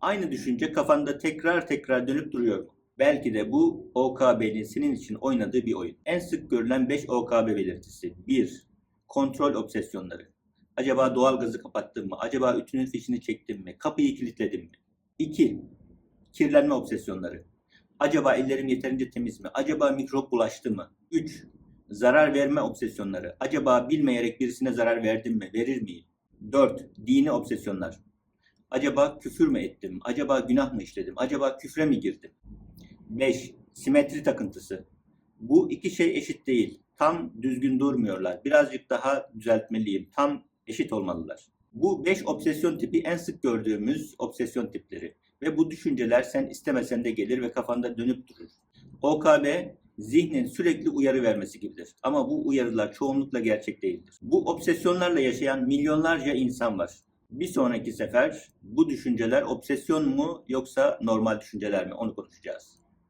Aynı düşünce kafanda tekrar tekrar dönüp duruyor? Belki de bu OKB'nin senin için oynadığı bir oyun. En sık görülen 5 OKB belirtisi. 1. Kontrol obsesyonları. Acaba doğalgazı kapattım mı? Acaba ütünün fişini çektim mi? Kapıyı kilitledim mi? 2. Kirlenme obsesyonları. Acaba ellerim yeterince temiz mi? Acaba mikrop bulaştı mı? 3. Zarar verme obsesyonları. Acaba bilmeyerek birisine zarar verdim mi? Verir miyim? 4. Dini obsesyonlar. Acaba küfür mü ettim? Acaba günah mı işledim? Acaba küfre mi girdim? 5. Simetri takıntısı. Bu iki şey eşit değil. Tam düzgün durmuyorlar. Birazcık daha düzeltmeliyim. Tam eşit olmalılar. Bu 5 obsesyon tipi en sık gördüğümüz obsesyon tipleri. Ve bu düşünceler sen istemesen de gelir ve kafanda dönüp durur. OKB zihnin sürekli uyarı vermesi gibidir. Ama bu uyarılar çoğunlukla gerçek değildir. Bu obsesyonlarla yaşayan milyonlarca insan var. Bir sonraki sefer bu düşünceler obsesyon mu yoksa normal düşünceler mi onu konuşacağız.